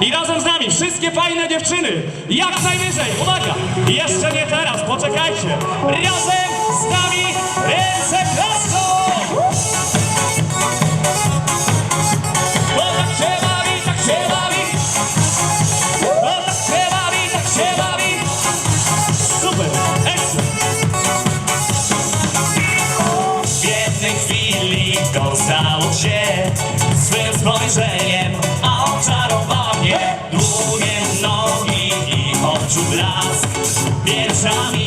I razem z nami wszystkie fajne dziewczyny. Jak najwyżej, uwaga! Jeszcze nie teraz, poczekajcie. Razem z nami ręce prosto! Chwili kozało się swym spojrzeniem, a oczarował długie nogi i oczu blask. Pierwsza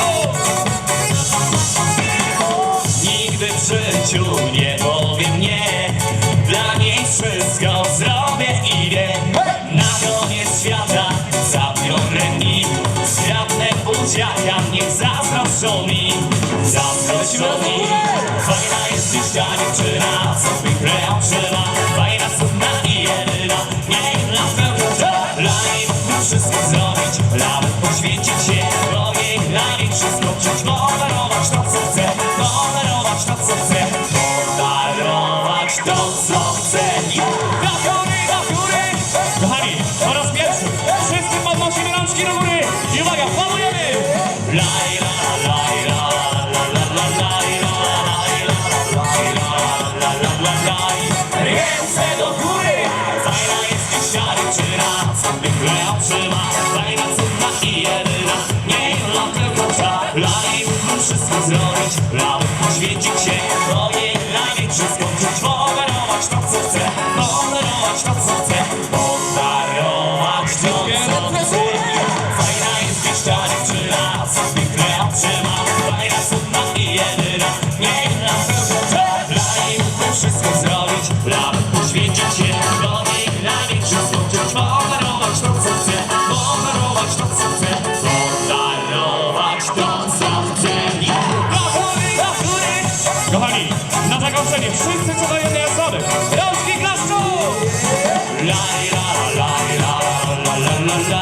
O! Nigdy w życiu nie powiem nie. Dla niej wszystko zrobię i wiem Na koniec świata zabiorę mi Zgrabne buziaka, niech zazdroszczą mi Zazdroszczą mi Fajna jest dziś dziewczyna Chcę Podarować to, co chcę. Do góry, do góry. Kochani, po raz pierwszy Wszyscy podnosimy rączki do góry. I uwaga, falujemy Laj, la, laj, la, la, la, la, laj, la, laj, la, laj, la, la, la, la, laj. Ręce do góry. Fajna jest dziś ta dziewczyna Co piękne oczy ma Fajna, cudna i jedyna. Nie dla tylko ta Dla zrobić. Nawet poświęcić się Bo jej największy skończyć Podarować to, co chcę Podarować to, co chcę Podarować to, co chcę. Fajna jest dziś ta dziewczyna Co piękne oczy ma Fajna, cudna i jedyna Nie dla tylko ta Dla niej mógłbym wszystko zrobić. Nawet poświęcić się na zakończenie. Wszyscy co jednej osoby Rączki klaszczą! La, la, la, la, la, la, la, la,